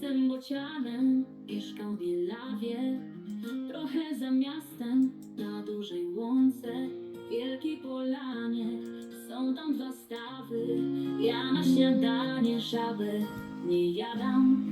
Jestem bocianem, mieszkam w Bielawie Trochę za miastem, na dużej łące. Wielkiej Polanie, są tam dwa stawy. Ja na śniadanie żabę nie jadam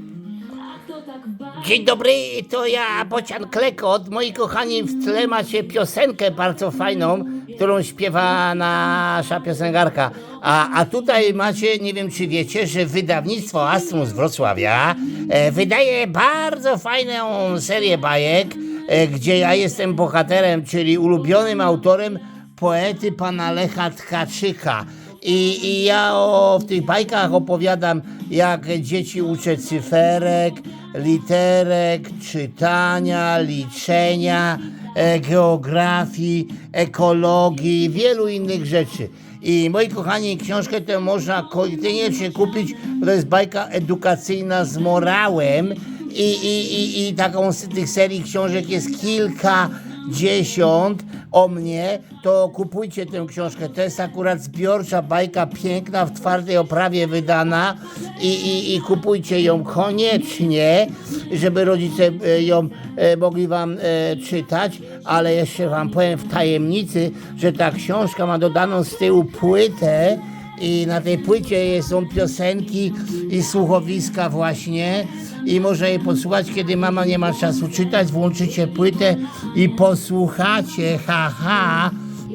Dzień dobry, to ja, Bocian Klekot. Moi kochani, w tle macie piosenkę bardzo fajną, którą śpiewa nasza piosenkarka. A, a tutaj macie, nie wiem czy wiecie, że wydawnictwo Astrum z Wrocławia e, wydaje bardzo fajną serię bajek, e, gdzie ja jestem bohaterem, czyli ulubionym autorem poety pana Lecha Tkaczyka. I, I ja o, w tych bajkach opowiadam, jak dzieci uczę cyferek, literek, czytania, liczenia, e, geografii, ekologii, wielu innych rzeczy. I moi kochani, książkę tę można koniecznie kupić, bo to jest bajka edukacyjna z morałem. I, i, i, i taką z tych serii książek jest kilka dziesiąt o mnie, to kupujcie tę książkę. To jest akurat zbiorcza bajka, piękna, w twardej oprawie wydana i, i, i kupujcie ją koniecznie, żeby rodzice e, ją e, mogli wam e, czytać, ale jeszcze wam powiem w tajemnicy, że ta książka ma dodaną z tyłu płytę i na tej płycie są piosenki i słuchowiska właśnie. I może je posłuchać, kiedy mama nie ma czasu czytać, włączycie płytę i posłuchacie, haha,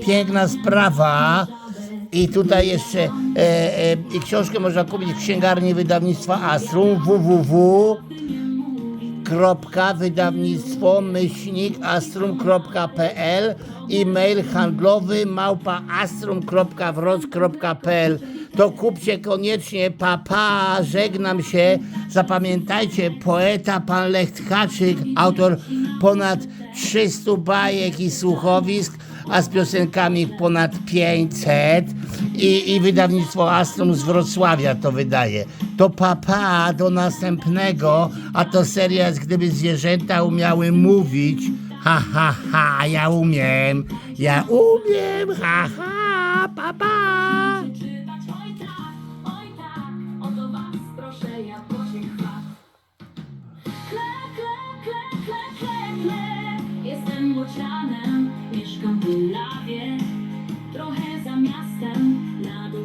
piękna sprawa. I tutaj jeszcze e, e, książkę można kupić w księgarni wydawnictwa Astrum www wydawnictwo myślnik astrum.pl e-mail handlowy małpa astrum.wroc.pl to kupcie koniecznie papa, żegnam się. Zapamiętajcie poeta pan Lech Tkaczyk autor ponad 300 bajek i słuchowisk a z piosenkami ponad 500 i, i wydawnictwo Astrum z Wrocławia to wydaje. To papa do następnego, a to seria jest gdyby zwierzęta umiały mówić. Ha, ha, ha, ja umiem, ja umiem, ha, ha, papa. Oj tak,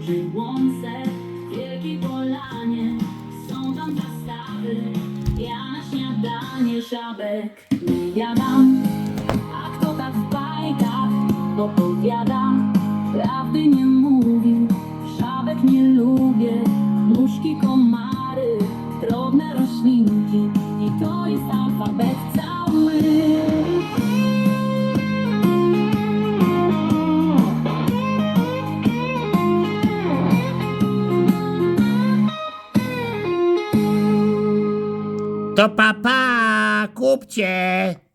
dużej łące, wielkiej polanie, są tam zastawy, ja na śniadanie żabek nie jadam, a kto tak w bajkach opowiada, prawdy nie mówił, To papa, kupcie.